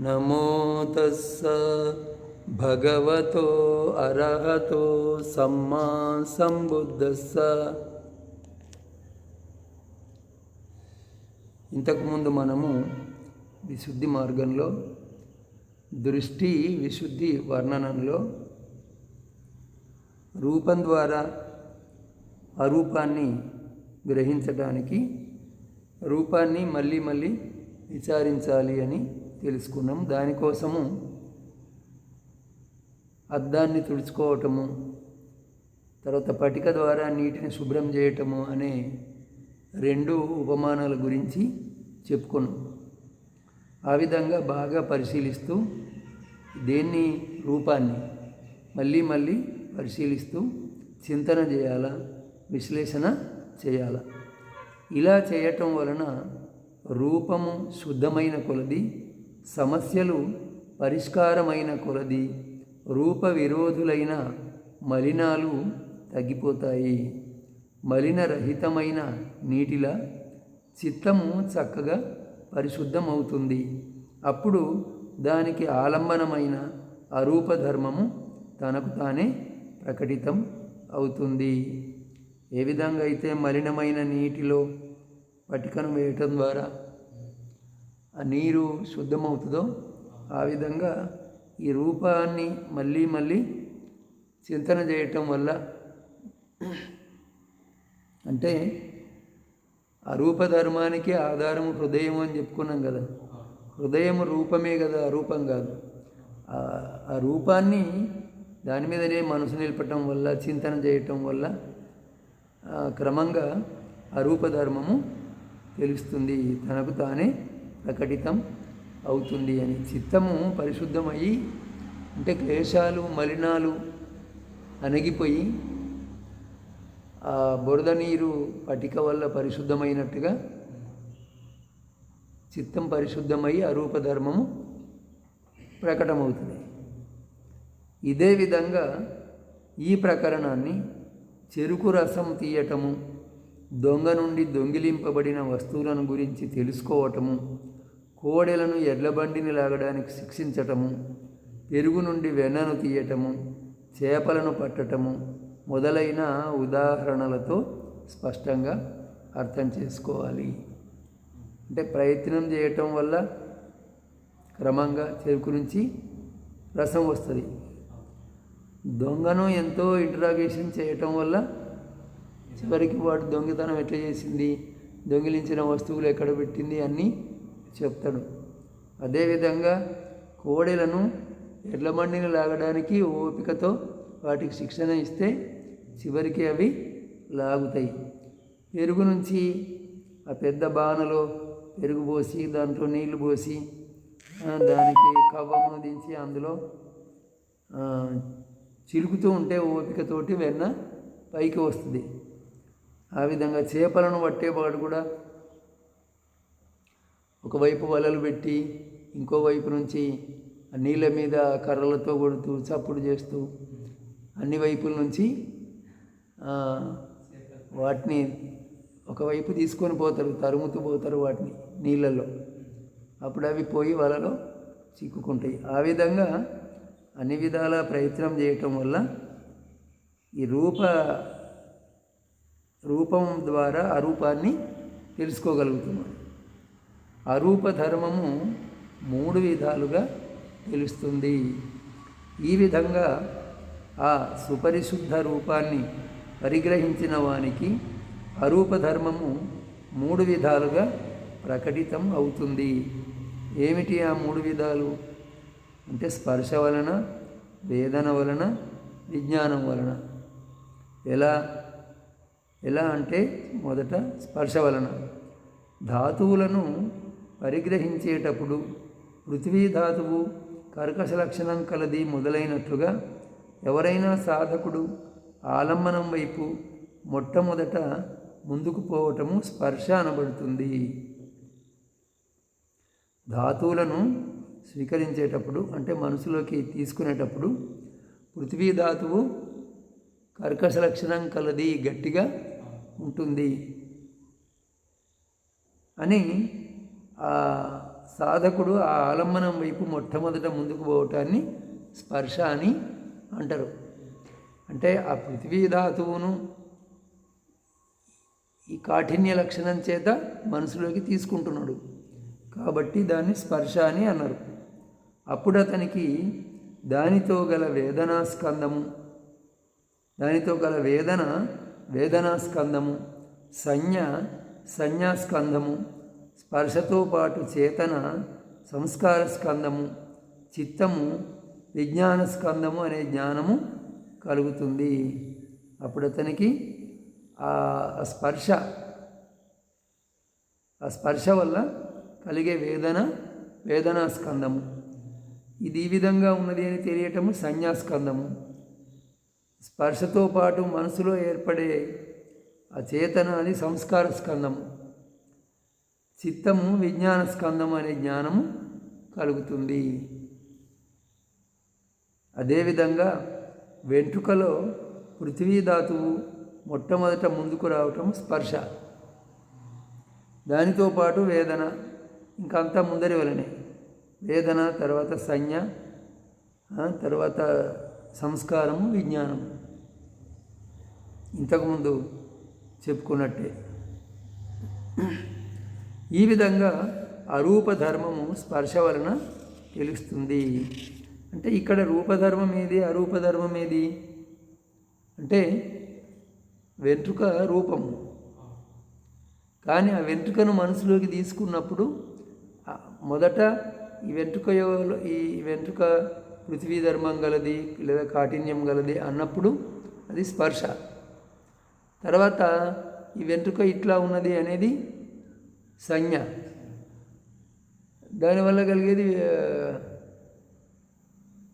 నమో తస్స భగవతో అర్హతో సమ్మా సంబుద్ధస్స. ఇంతకుముందు మనము విశుద్ధి మార్గంలో దృష్టి విశుద్ధి వర్ణనంలో రూపం ద్వారా అరూపాన్ని గ్రహించడానికి రూపాన్ని మళ్ళీ మళ్ళీ విచారించాలి అని తెలుసుకున్నాం. దానికోసము అద్దాన్ని తుడుచుకోవటము తర్వాత పటిక ద్వారా నీటిని శుభ్రం చేయటము అనే రెండు ఉపమానాల గురించి చెప్పుకున్నాం. ఆ విధంగా బాగా పరిశీలిస్తూ దేన్ని రూపాన్ని మళ్ళీ మళ్ళీ పరిశీలిస్తూ చింతన చేయాలా విశ్లేషణ చేయాలా? ఇలా చేయటం వలన రూపము శుద్ధమైన కొలది సమస్యలు పరిష్కారమైన కొలది రూప విరోధులైన మలినాలు తగ్గిపోతాయి. మలినరహితమైన నీటిలా చిత్తము చక్కగా పరిశుద్ధమవుతుంది. అప్పుడు దానికి ఆలంబనమైన అరూప ధర్మము తనకు తానే ప్రకటితం అవుతుంది. ఏ విధంగా అయితే మలినమైన నీటిలో పటికను వేయటం ద్వారా ఆ నీరు శుద్ధమవుతుందో ఆ విధంగా ఈ రూపాన్ని మళ్ళీ మళ్ళీ చింతన చేయటం వల్ల అంటే ఆ రూపధర్మానికి ఆధారము హృదయం అని చెప్పుకున్నాం కదా. హృదయం రూపమే కదా అరూపం కాదు. ఆ రూపాన్ని దాని మీదనే మనసు నిలపటం వల్ల చింతన చేయటం వల్ల క్రమంగా ఆ రూపధర్మము తెలుస్తుంది. తనకు తానే ప్రకటితం అవుతుంది అని. చిత్తము పరిశుద్ధమయ్యి అంటే క్లేశాలు మలినాలు అణగిపోయి ఆ బురద నీరు పటిక వల్ల పరిశుద్ధమైనట్టుగా చిత్తం పరిశుద్ధమై అరూపధర్మము ప్రకటమవుతుంది. ఇదే విధంగా ఈ ప్రకరణాన్ని చెరుకు రసం తీయటము దొంగ నుండి దొంగిలింపబడిన వస్తువులను గురించి తెలుసుకోవటము కోడెలను ఎడ్లబండిని లాగడానికి శిక్షించటము పెరుగు నుండి వెన్నను తీయటము చేపలను పట్టటము మొదలైన ఉదాహరణలతో స్పష్టంగా అర్థం చేసుకోవాలి. అంటే ప్రయత్నం చేయటం వల్ల క్రమంగా చెరుకు నుంచి రసం వస్తుంది. దొంగను ఎంతో ఇంటరాగేషన్ చేయటం వల్ల చివరికి వాడు దొంగతనం ఎట్లా చేసింది దొంగిలించిన వస్తువులు ఎక్కడ పెట్టింది అన్నీ చెప్తాడు. అదేవిధంగా కోడెలను ఎడ్లబండిని లాగడానికి ఓపికతో వాటికి శిక్షణ ఇస్తే చివరికి అవి లాగుతాయి. పెరుగు నుంచి ఆ పెద్ద బాణలో పెరుగు పోసి దాంట్లో నీళ్ళు పోసి దానికి కవ్వమును దించి అందులో చిలుకుతూ ఉంటే ఓపికతోటి వెన్న పైకి వస్తుంది. ఆ విధంగా చేపలను పట్టేవాడు కూడా ఒకవైపు వలలు పెట్టి ఇంకోవైపు నుంచి నీళ్ళ మీద కర్రలతో కొడుతూ చప్పుడు చేస్తూ అన్ని వైపుల నుంచి వాటిని ఒకవైపు తీసుకొని పోతారు తరుముతూ పోతారు వాటిని నీళ్ళల్లో. అప్పుడు అవి పోయి వలలో చిక్కుకుంటాయి. ఆ విధంగా అన్ని విధాల ప్రయత్నం చేయటం వల్ల ఈ రూప రూపం ద్వారా అరూపాన్ని తెలుసుకోగలుగుతున్నాడు అరూప ధర్మము మూడు విధాలుగా తెలుస్తుంది. ఈ విధంగా ఆ సుపరిశుద్ధ రూపాన్ని పరిగ్రహించిన వానికి అరూప ధర్మము మూడు విధాలుగా ప్రకటితం అవుతుంది. ఏమిటి ఆ మూడు విధాలు? అంటే స్పర్శ వలన వేదన వలన విజ్ఞానం వలన. ఎలా? ఎలా అంటే మొదట స్పర్శ వలన. ధాతువులను పరిగ్రహించేటప్పుడు పృథ్వీ ధాతువు కర్కశ లక్షణం కలది మొదలైనట్లుగా ఎవరైనా సాధకుడు ఆలంబనం వైపు మొట్టమొదట ముందుకు పోవటము స్పర్శ అనబడుతుంది. ధాతువులను స్వీకరించేటప్పుడు అంటే మనసులోకి తీసుకునేటప్పుడు పృథ్వీ ధాతువు కర్కశ లక్షణం కలది గట్టిగా ఉంటుంది అని సాధకుడు ఆ ఆలంబనం వైపు మొట్టమొదట ముందుకు పోవటాన్ని స్పర్శ అని అంటారు. అంటే ఆ పృథ్వీ ధాతువును ఈ కాఠిన్య లక్షణం చేత మనసులోకి తీసుకుంటున్నాడు. కాబట్టి దాన్ని స్పర్శ అని అన్నారు. అప్పుడు అతనికి దానితో గల వేదనాస్కందము దానితో గల వేదన వేదనా స్కందము సంజ్ఞ సంజ్ఞాస్కందము స్పర్శతో పాటు చేతన సంస్కార స్కందము చిత్తము విజ్ఞాన స్కందము అనే జ్ఞానము కలుగుతుంది. అప్పుడు అతనికి ఆ స్పర్శ ఆ స్పర్శ వల్ల కలిగే వేదన వేదనా స్కందము. ఇది ఈ విధంగా ఉన్నది అని తెలియటము సంజ్ఞాస్కందము స్పర్శతో పాటు మనసులో ఏర్పడే ఆ చేతన అది సంస్కార స్కందము. చిత్తము విజ్ఞాన స్కందము అనే జ్ఞానము కలుగుతుంది. అదేవిధంగా వెంట్రుకలో పృథ్వీ ధాతువు మొట్టమొదట ముందుకు రావటం స్పర్శ. దానితో పాటు వేదన ఇంకంతా ముందరి వలనే. వేదన తర్వాత సంజ్ఞ తర్వాత సంస్కారము విజ్ఞానము. ఇంతకుముందు చెప్పుకున్నట్టే. ఈ విధంగా అరూపధర్మము స్పర్శ వలన తెలుస్తుంది. అంటే ఇక్కడ రూపధర్మం ఏది? అరూపధర్మం ఏది? అంటే వెంట్రుక రూపము కానీ ఆ వెంట్రుకను మనసులోకి తీసుకున్నప్పుడు మొదట ఈ వెంట్రుక ఈ వెంట్రుక పృథ్వీ ధర్మం గలది లేదా కాఠిన్యం గలది అన్నప్పుడు అది స్పర్శ. తర్వాత ఈ వెంట్రుక ఇట్లా ఉన్నది అనేది సంజ్ఞ. దానివల్ల కలిగేది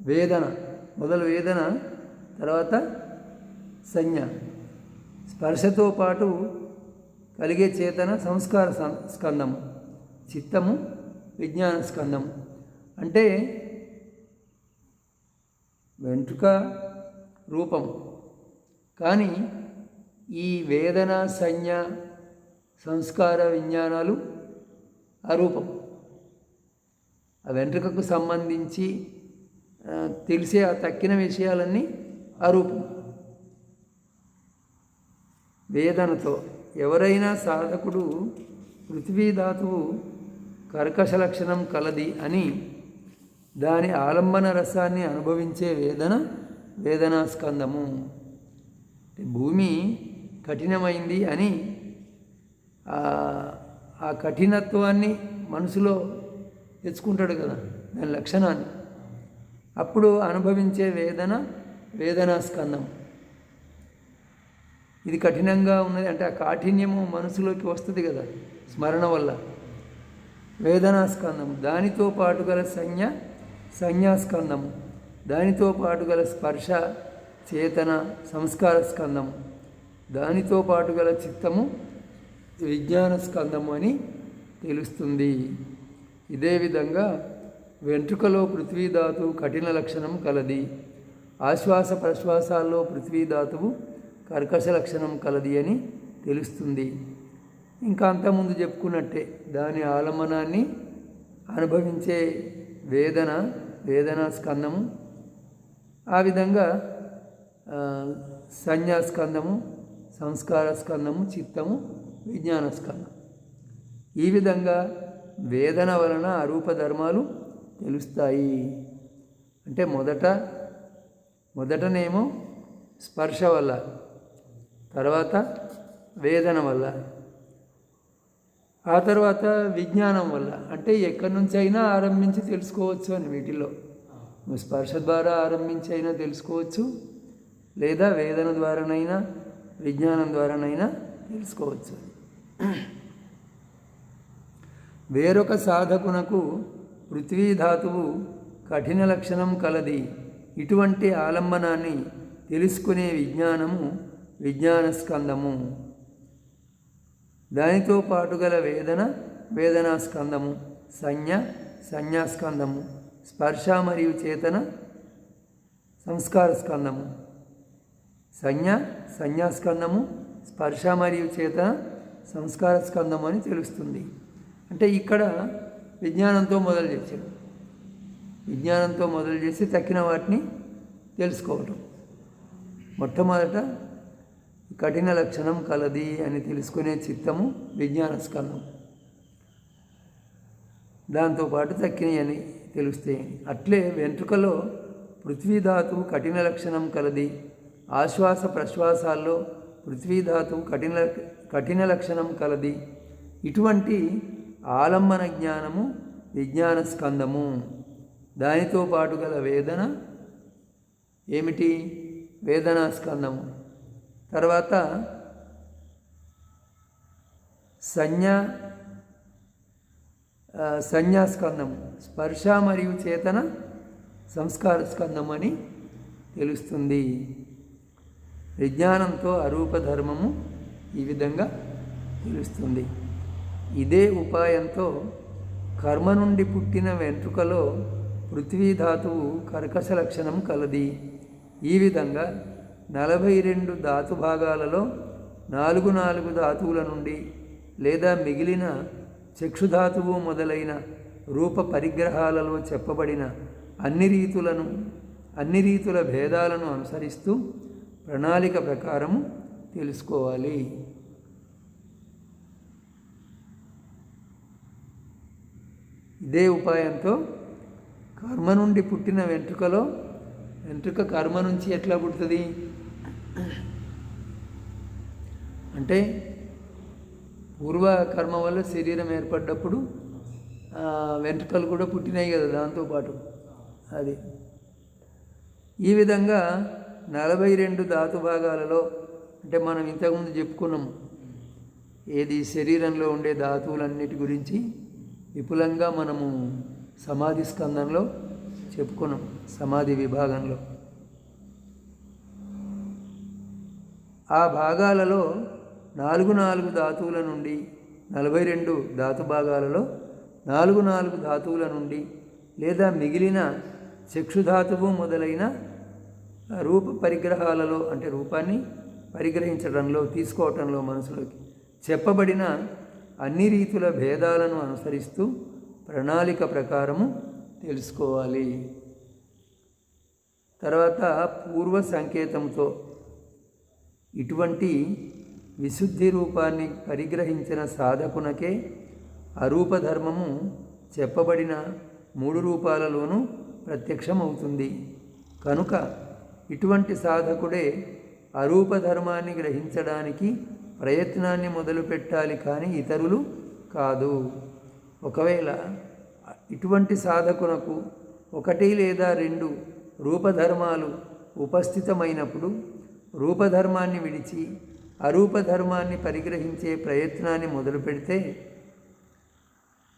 వేదన. మొదలు వేదన తర్వాత సంజ్ఞ. స్పర్శతో పాటు కలిగే చేతన సంస్కార సం- స్కందము. చిత్తము విజ్ఞాన స్కందము. అంటే వెంట్రుక రూపం కానీ ఈ వేదన సంజ్ఞ సంస్కార విజ్ఞానాలు అరూపం. ఆ వెంట్రుకకు సంబంధించి తెలిసే ఆ తక్కిన విషయాలన్నీ అరూపం. వేదనతో ఎవరైనా సాధకుడు పృథ్వీ ధాతువు కర్కశ లక్షణం కలది అని దాని ఆలంబన రసాన్ని అనుభవించే వేదన వేదనా స్కందము భూమి కఠినమైంది అని ఆ- కఠినత్వాన్ని మనసులో తెచ్చుకుంటాడు కదా దాని లక్షణాన్ని. అప్పుడు అనుభవించే వేదన వేదనా స్కందం ఇది కఠినంగా ఉన్నది అంటే ఆ కాఠిన్యము మనసులోకి వస్తుంది కదా స్మరణ వల్ల. వేదనాస్కందం దానితో పాటు గల సంజ్ఞ సంజ్ఞాస్కందము. దానితో పాటు గల స్పర్శ చేతన సంస్కార స్కందము దానితో పాటు గల చిత్తము విజ్ఞాన స్కందము అని తెలుస్తుంది. ఇదే విధంగా వెంట్రుకలో పృథ్వీధాతువు కఠిన లక్షణం కలది. ఆశ్వాస ప్రశ్వాసాల్లో పృథ్వీధాతువు కర్కశ లక్షణం కలది అని తెలుస్తుంది. ఇంకా అంతకుముందు చెప్పుకున్నట్టే దాని ఆలమనాన్ని అనుభవించే వేదన వేదనా స్కందము. ఆ విధంగా సంజ్ఞాస్కందము సంస్కార స్కందము చిత్తము విజ్ఞానస్కంద ఈ విధంగా వేదన వలన అరూప ధర్మాలు తెలుస్తాయి. అంటే మొదట మొదటనేమో స్పర్శ వల్ల తర్వాత వేదన వల్ల ఆ తర్వాత విజ్ఞానం వల్ల. అంటే ఎక్కడి నుంచి అయినా ఆరంభించి తెలుసుకోవచ్చు అని వీటిల్లో. నువ్వు స్పర్శ ద్వారా ఆరంభించి అయినా తెలుసుకోవచ్చు లేదా వేదన ద్వారానైనా విజ్ఞానం ద్వారానైనా తెలుసుకోవచ్చు. వేరొక సాధకునకు పృథ్వీధాతువు కఠిన లక్షణం కలది. ఇటువంటి ఆలంబనాన్ని తెలుసుకునే విజ్ఞానము విజ్ఞానస్కందము. దానితో పాటు గల వేదన వేదనాస్కందము. సంజ్ఞ సంజ్ఞాస్కందము. స్పర్శ మరియు చేతన సంస్కార స్కందము సంజ్ఞ సంజ్ఞాస్కందము. స్పర్శ మరియు చేతన సంస్కార స్కందం అని తెలుస్తుంది. అంటే ఇక్కడ విజ్ఞానంతో మొదలు చేశాడు. విజ్ఞానంతో మొదలు చేసి తక్కిన వాటిని తెలుసుకోవటం. మొట్టమొదట కఠిన లక్షణం కలది అని తెలుసుకునే చిత్తము విజ్ఞాన స్కందం. దాంతోపాటు తక్కినవి అని తెలుస్తాయి అట్లే వెంట్రుకలో పృథ్వీధాతువు కఠిన లక్షణం కలది. ఆశ్వాస ప్రశ్వాసాల్లో పృథ్వీధాతువు కఠిన కఠిన లక్షణం కలది. ఇటువంటి ఆలంబన జ్ఞానము విజ్ఞాన స్కందము. దానితో పాటు గల వేదన ఏమిటి? వేదనా స్కందము. తర్వాత సంజ్ఞ సంజ్ఞాస్కందము స్పర్శ మరియు చేతన సంస్కార స్కందం అని తెలుస్తుంది. విజ్ఞానంతో అరూప ధర్మము ఈ విధంగా తెలుస్తుంది. ఇదే ఉపాయంతో కర్మ నుండి పుట్టిన వెంట్రుకలో పృథ్వీధాతువు కర్కశ లక్షణం కలది. ఈ విధంగా నలభై రెండు ధాతు భాగాలలో నాలుగు నాలుగు ధాతువుల నుండి లేదా మిగిలిన చక్షుధాతువు మొదలైన రూప పరిగ్రహాలలో చెప్పబడిన అన్ని రీతులను అన్ని రీతుల భేదాలను అనుసరిస్తూ ప్రణాళిక ప్రకారం తెలుసుకోవాలి. ఇదే ఉపాయంతో కర్మ నుండి పుట్టిన వెంట్రుకలో వెంట్రుక కర్మ నుంచి ఎట్లా పుడుతుంది? అంటే పూర్వ కర్మ వల్ల శరీరం ఏర్పడ్డప్పుడు వెంట్రుకలు కూడా పుట్టినాయి కదా దాంతోపాటు. అది. ఈ విధంగా నలభై రెండు ధాతు భాగాలలో అంటే మనం ఇంతకుముందు చెప్పుకున్నాము ఏది శరీరంలో ఉండే ధాతువులన్నిటి గురించి విపులంగా మనము సమాధి స్కందంలో చెప్పుకున్నాం సమాధి విభాగంలో. ఆ భాగాలలో నాలుగు నాలుగు ధాతువుల నుండి నలభై రెండు ధాతు భాగాలలో నాలుగు నాలుగు ధాతువుల నుండి లేదా మిగిలిన చక్షుధాతువు మొదలైన రూప పరిగ్రహాలలో అంటే రూపాన్ని పరిగ్రహించడంలో తీసుకోవటంలో మనసులోకి చెప్పబడిన అన్ని రీతుల భేదాలను అనుసరిస్తూ ప్రణాళిక ప్రకారము తెలుసుకోవాలి. తర్వాత పూర్వ సంకేతంతో ఇటువంటి విశుద్ధి రూపాన్ని పరిగ్రహించిన సాధకునకే అరూపధర్మము చెప్పబడిన మూడు రూపాలలోనూ ప్రత్యక్షమవుతుంది. కనుక ఇటువంటి సాధకుడే అరూపధర్మాన్ని గ్రహించడానికి ప్రయత్నాన్ని మొదలుపెట్టాలి కానీ ఇతరులు కాదు. ఒకవేళ ఇటువంటి సాధకునకు ఒకటి లేదా రెండు రూపధర్మాలు ఉపస్థితమైనప్పుడు రూపధర్మాన్ని విడిచి అరూపధర్మాన్ని పరిగ్రహించే ప్రయత్నాన్ని మొదలు పెడితే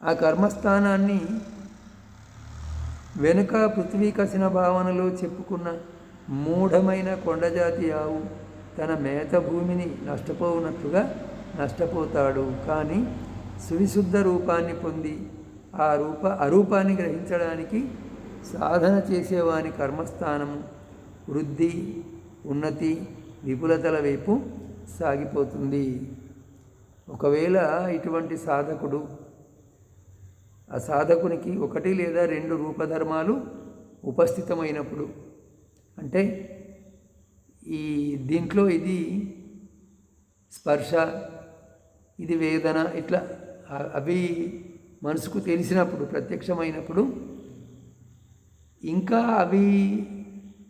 ఆ కర్మస్థానాన్ని వెనుక పృథ్వీ కసిన భావనలో చెప్పుకున్న మూఢమైన కొండజాతి ఆవు తన మేత భూమిని నష్టపోవునట్లుగా నష్టపోతాడు. కానీ సువిశుద్ధ రూపాన్ని పొంది ఆ రూప అరూపాన్ని గ్రహించడానికి సాధన చేసేవాని కర్మస్థానము వృద్ధి ఉన్నతి విపులతల వైపు సాగిపోతుంది. ఒకవేళ ఇటువంటి సాధకుడు ఆ సాధకునికి ఒకటి లేదా రెండు రూపధర్మాలు ఉపస్థితమైనప్పుడు అంటే ఈ దీంట్లో ఇది స్పర్శ ఇది వేదన ఇట్లా అవి మనసుకు తెలిసినప్పుడు ప్రత్యక్షమైనప్పుడు ఇంకా అవి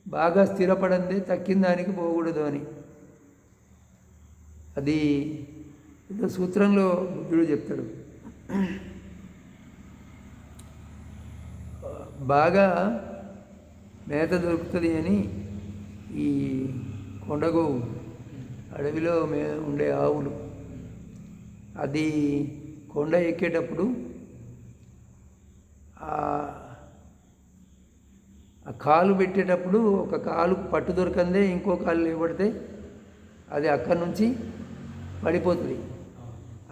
బాగా స్థిరపడందే తక్కిన దానికి పోకూడదు అని. అది ఏదో సూత్రంలో బుద్ధుడు చెప్తాడు. బాగా మేత దొరుకుతుంది అని ఈ కొండగోవు అడవిలో మే ఉండే ఆవులు. అది కొండ ఎక్కేటప్పుడు ఆ- ఆ కాలు పెట్టేటప్పుడు ఒక కాలు పట్టు దొరకందే ఇంకో కాలు లేబడితే అది అక్కడి నుంచి పడిపోతుంది.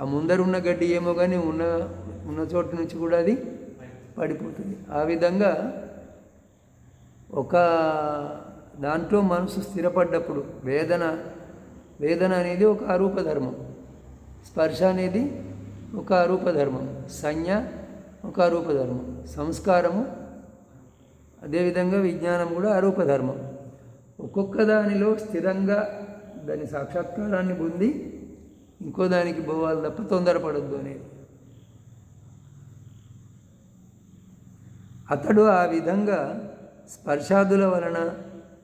ఆ ముందర ఉన్న గడ్డి ఏమో కానీ ఉన్న ఉన్న చోటు నుంచి కూడా అది పడిపోతుంది. ఆ విధంగా ఒక దాంట్లో మనసు స్థిరపడ్డప్పుడు వేదన వేదన అనేది ఒక అరూప ధర్మం. స్పర్శ అనేది ఒక అరూప ధర్మం. సంజ్ఞ ఒక అరూప ధర్మం. సంస్కారము అదేవిధంగా విజ్ఞానం కూడా అరూప ధర్మం. ఒక్కొక్క దానిలో స్థిరంగా దాని సాక్షాత్కారాన్ని పొంది ఇంకో దానికి పోవాలి తప్ప తొందరపడద్దు అనేది. అతడు ఆ విధంగా స్పర్శాదుల వలన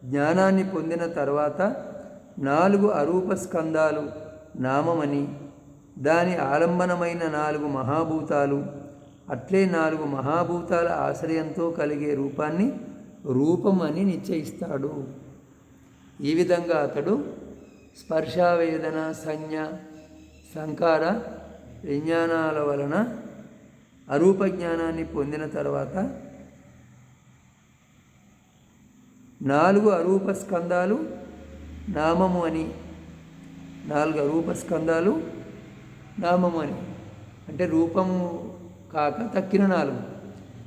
జ్ఞానాన్ని పొందిన తర్వాత నాలుగు అరూప స్కందాలు నామమని దాని ఆలంబనమైన నాలుగు మహాభూతాలు అట్లే నాలుగు మహాభూతాల ఆశ్రయంతో కలిగే రూపాన్ని రూపం అని నిశ్చయిస్తాడు. ఈ విధంగా అతడు స్పర్శావేదన సంజ్ఞ సంకార విజ్ఞానాల వలన అరూప జ్ఞానాన్ని పొందిన తర్వాత నాలుగు అరూప స్కందాలు నామము అని. నాలుగు అరూప స్కందాలు నామము అని. అంటే రూపము కాక తక్కిన నాలుగు.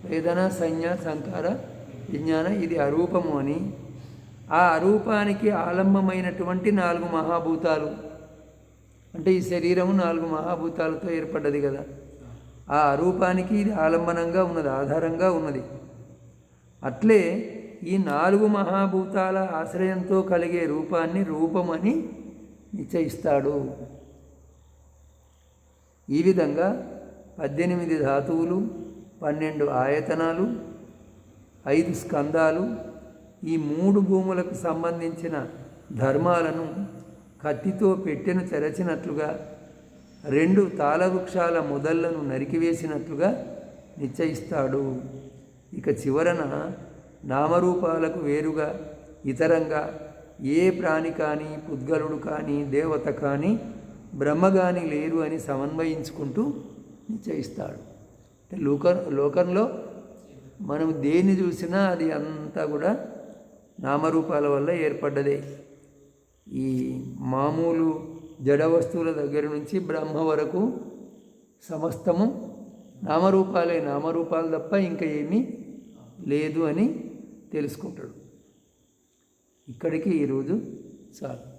వేదన సంజ్ఞ సంకార విజ్ఞాన ఇది అరూపము అని. ఆ అరూపానికి ఆలంబమైనటువంటి నాలుగు మహాభూతాలు. అంటే ఈ శరీరము నాలుగు మహాభూతాలతో ఏర్పడ్డది కదా. ఆ అరూపానికి ఇది ఆలంబనంగా ఉన్నది ఆధారంగా ఉన్నది. అట్లే ఈ నాలుగు మహాభూతాల ఆశ్రయంతో కలిగే రూపాన్ని రూపమని నిశ్చయిస్తాడు. ఈ విధంగా పద్దెనిమిది ధాతువులు పన్నెండు ఆయతనాలు ఐదు స్కందాలు ఈ మూడు భూములకు సంబంధించిన ధర్మాలను కత్తితో పెట్టెను చెరచినట్లుగా రెండు తాళవృక్షాల మొదళ్ళను నరికివేసినట్లుగా నిశ్చయిస్తాడు. ఇక చివరన నామరూపాలకు వేరుగా ఇతరంగా ఏ ప్రాణి కానీ పుద్గలుడు కానీ దేవత కానీ బ్రహ్మ కానీ లేరు అని సమన్వయించుకుంటూ నిశ్చయిస్తాడు. లోక లోకంలో మనం దేన్ని చూసినా అది అంతా కూడా నామరూపాల వల్ల ఏర్పడ్డదే. ఈ మామూలు జడ వస్తువుల దగ్గర నుంచి బ్రహ్మ వరకు సమస్తము నామరూపాలే నామరూపాలు తప్ప ఇంకా ఏమీ లేదు అని తెలుసుకుంటాడు. ఇక్కడికి ఈరోజు చాలు.